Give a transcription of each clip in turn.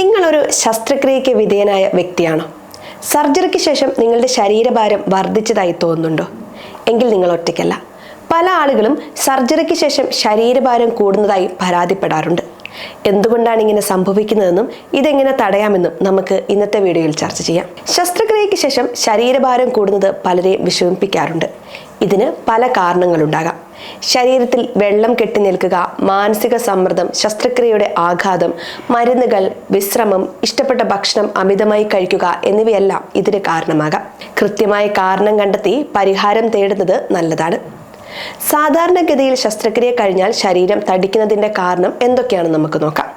നിങ്ങളൊരു ശസ്ത്രക്രിയയ്ക്ക് വിധേയനായ വ്യക്തിയാണോ? സർജറിക്ക് ശേഷം നിങ്ങളുടെ ശരീരഭാരം വർദ്ധിച്ചതായി തോന്നുന്നുണ്ടോ? എങ്കിൽ നിങ്ങൾ ഒറ്റയ്ക്കല്ല. പല ആളുകളും സർജറിക്ക് ശേഷം ശരീരഭാരം കൂടുന്നതായി പരാതിപ്പെടാറുണ്ട്. എന്തുകൊണ്ടാണ് ഇങ്ങനെ സംഭവിക്കുന്നതെന്നും ഇതെങ്ങനെ തടയാമെന്നും നമുക്ക് ഇന്നത്തെ വീഡിയോയിൽ ചർച്ച ചെയ്യാം. ശസ്ത്രക്രിയയ്ക്ക് ശേഷം ശരീരഭാരം കൂടുന്നത് പലരെയും വിഷമിപ്പിക്കാറുണ്ട്. ഇതിന് പല കാരണങ്ങളുണ്ടാകാം. ശരീരത്തിൽ വെള്ളം കെട്ടി നിൽക്കുക മാനസിക സമ്മർദ്ദം ശസ്ത്രക്രിയയുടെ ആഘാതം മരുന്നുകൾ വിശ്രമം ഇഷ്ടപ്പെട്ട ഭക്ഷണം അമിതമായി കഴിക്കുക എന്നിവയെല്ലാം ഇതിന് കാരണമാകാം. കൃത്യമായ കാരണം കണ്ടെത്തി പരിഹാരം തേടുന്നത് നല്ലതാണ്. സാധാരണഗതിയിൽ ശസ്ത്രക്രിയ കഴിഞ്ഞാൽ ശരീരം തടിക്കുന്നതിന്റെ കാരണം എന്തൊക്കെയാണെന്ന് നമുക്ക് നോക്കാം.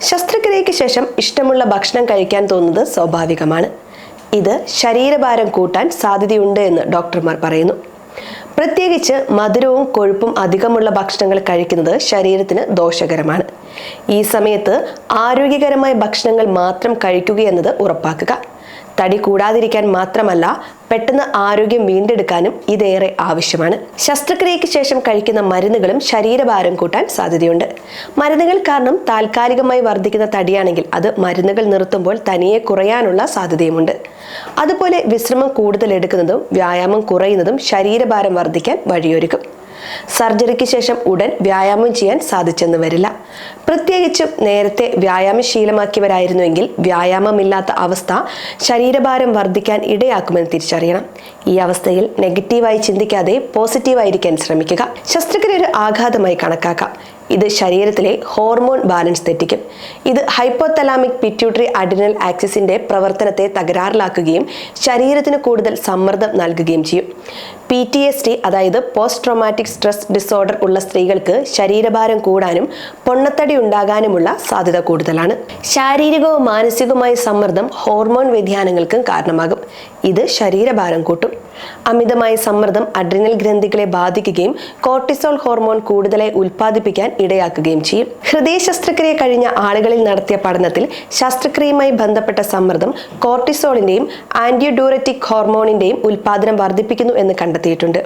ശസ്ത്രക്രിയയ്ക്ക് ശേഷം ഇഷ്ടമുള്ള ഭക്ഷണം കഴിക്കാൻ തോന്നുന്നത് സ്വാഭാവികമാണ്. ഇത് ശരീരഭാരം കൂട്ടാൻ സാധ്യതയുണ്ട് എന്ന് ഡോക്ടർമാർ പറയുന്നു. പ്രത്യേകിച്ച് മധുരവും കൊഴുപ്പും അധികമുള്ള ഭക്ഷണങ്ങൾ കഴിക്കുന്നത് ശരീരത്തിന് ദോഷകരമാണ്. ഈ സമയത്ത് ആരോഗ്യകരമായ ഭക്ഷണങ്ങൾ മാത്രം കഴിക്കുക കഴിക്കുകയെന്നത് ഉറപ്പാക്കുക. തടി കൂടാതിരിക്കാൻ മാത്രമല്ല പെട്ടെന്ന് ആരോഗ്യം വീണ്ടെടുക്കാനും ഇതേറെ ആവശ്യമാണ്. ശസ്ത്രക്രിയയ്ക്ക് ശേഷം കഴിക്കുന്ന മരുന്നുകളും ശരീരഭാരം കൂട്ടാൻ സാധ്യതയുണ്ട്. മരുന്നുകൾ കാരണം താൽക്കാലികമായി വർദ്ധിക്കുന്ന തടിയാണെങ്കിൽ അത് മരുന്നുകൾ നിർത്തുമ്പോൾ തനിയെ കുറയാനുള്ള സാധ്യതയുമുണ്ട്. അതുപോലെ വിശ്രമം കൂടുതൽ എടുക്കുന്നതും വ്യായാമം കുറയുന്നതും ശരീരഭാരം വർദ്ധിക്കാൻ വഴിയൊരുക്കും. സർജറിക്ക് ശേഷം ഉടൻ വ്യായാമം ചെയ്യാൻ സാധിച്ചെന്ന് വരില്ല. പ്രത്യേകിച്ചും നേരത്തെ വ്യായാമം ശീലമാക്കിയവരായിരുന്നുവെങ്കിൽ വ്യായാമമില്ലാത്ത അവസ്ഥ ശരീരഭാരം വർദ്ധിക്കാൻ ഇടയാക്കുമെന്ന് തിരിച്ചറിയണം. ഈ അവസ്ഥയിൽ നെഗറ്റീവായി ചിന്തിക്കാതെ പോസിറ്റീവായിരിക്കാൻ ശ്രമിക്കുക. ശസ്ത്രക്രിയ ഒരു ആഘാതമായി കണക്കാക്കാം. ഇത് ശരീരത്തിലെ ഹോർമോൺ ബാലൻസ് തെറ്റിക്കും. ഇത് ഹൈപ്പോതലാമിക് പിറ്റ്യൂട്ടറി അഡിനൽ ആക്സിസിന്റെ പ്രവർത്തനത്തെ തകരാറിലാക്കുകയും ശരീരത്തിന് കൂടുതൽ സമ്മർദ്ദം നൽകുകയും ചെയ്യും. പി ടി എസ് ടി അതായത് പോസ്റ്റ് ട്രോമാറ്റിക് സ്ട്രെസ് ഡിസോർഡർ ഉള്ള സ്ത്രീകൾക്ക് ശരീരഭാരം കൂടാനും പൊണ്ണത്തടി ഉണ്ടാകാനുമുള്ള സാധ്യത കൂടുതലാണ്. ശാരീരികവും മാനസികവുമായ സമ്മർദ്ദം ഹോർമോൺ വ്യതിയാനങ്ങൾക്കും കാരണമാകും. ഇത് ശരീരഭാരം കൂട്ടും. അമിതമായ സമ്മർദ്ദം അഡ്രിനൽ ഗ്രന്ഥികളെ ബാധിക്കുകയും കോർട്ടിസോൾ ഹോർമോൺ കൂടുതലായി ഉൽപ്പാദിപ്പിക്കാൻ ഇടയാക്കുകയും ചെയ്യും. ഹൃദയ ശസ്ത്രക്രിയ കഴിഞ്ഞ ആളുകളിൽ നടത്തിയ പഠനത്തിൽ ശസ്ത്രക്രിയയുമായി ബന്ധപ്പെട്ട സമ്മർദ്ദം കോർട്ടിസോളിന്റെയും ആന്റിഡ്യൂററ്റിക് ഹോർമോണിന്റെയും ഉൽപാദനം വർദ്ധിപ്പിക്കുന്നു എന്ന് കണ്ടെത്തിയിട്ടുണ്ട്.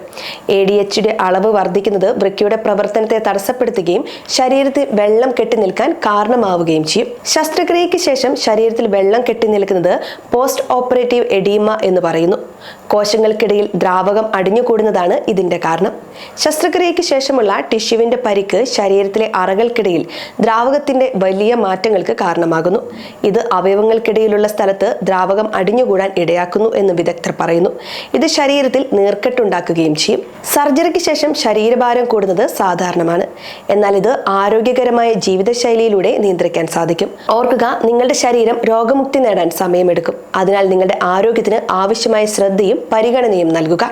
എ ഡി എച്ചിയുടെ അളവ് വർദ്ധിക്കുന്നത് വൃക്കയുടെ പ്രവർത്തനത്തെ തടസ്സപ്പെടുത്തുകയും ശരീരത്തിൽ വെള്ളം കെട്ടി നിൽക്കാൻ കാരണമാവുകയും ചെയ്യും. ശസ്ത്രക്രിയയ്ക്ക് ശേഷം ശരീരത്തിൽ വെള്ളം കെട്ടി നിൽക്കുന്നത് പോസ്റ്റ് ഓപ്പറേറ്റീവ് എഡീമ എന്ന് പറയുന്നു. കോശങ്ങൾക്കിടയിൽ ദ്രാവകം അടിഞ്ഞുകൂടുന്നതാണ് ഇതിന്റെ കാരണം. ശസ്ത്രക്രിയയ്ക്ക് ശേഷമുള്ള ടിഷ്യുവിന്റെ പരിക്ക് ശരീരത്തിലെ അറകൾക്കിടയിൽ ദ്രാവകത്തിന്റെ വലിയ മാറ്റങ്ങൾക്ക് കാരണമാകുന്നു. ഇത് അവയവങ്ങൾക്കിടയിലുള്ള സ്ഥലത്ത് ദ്രാവകം അടിഞ്ഞുകൂടാൻ ഇടയാക്കുന്നു എന്ന് വിദഗ്ധർ പറയുന്നു. ഇത് ശരീരത്തിൽ നീർക്കെട്ടുണ്ടാക്കുകയും ചെയ്യും. സർജറിക്ക് ശേഷം ശരീരഭാരം കൂടുന്നത് സാധാരണമാണ്. എന്നാൽ ഇത് ആരോഗ്യകരമായ ജീവിതശൈലിയിലൂടെ നിയന്ത്രിക്കാൻ സാധിക്കും. ഓർക്കുക നിങ്ങളുടെ ശരീരം രോഗമുക്തി നേടാൻ സമയമെടുക്കും. അതിനാൽ നിങ്ങളുടെ ആരോഗ്യത്തിന് ആവശ്യമായ ശ്രദ്ധയും പരിഗണനയും നൽകുക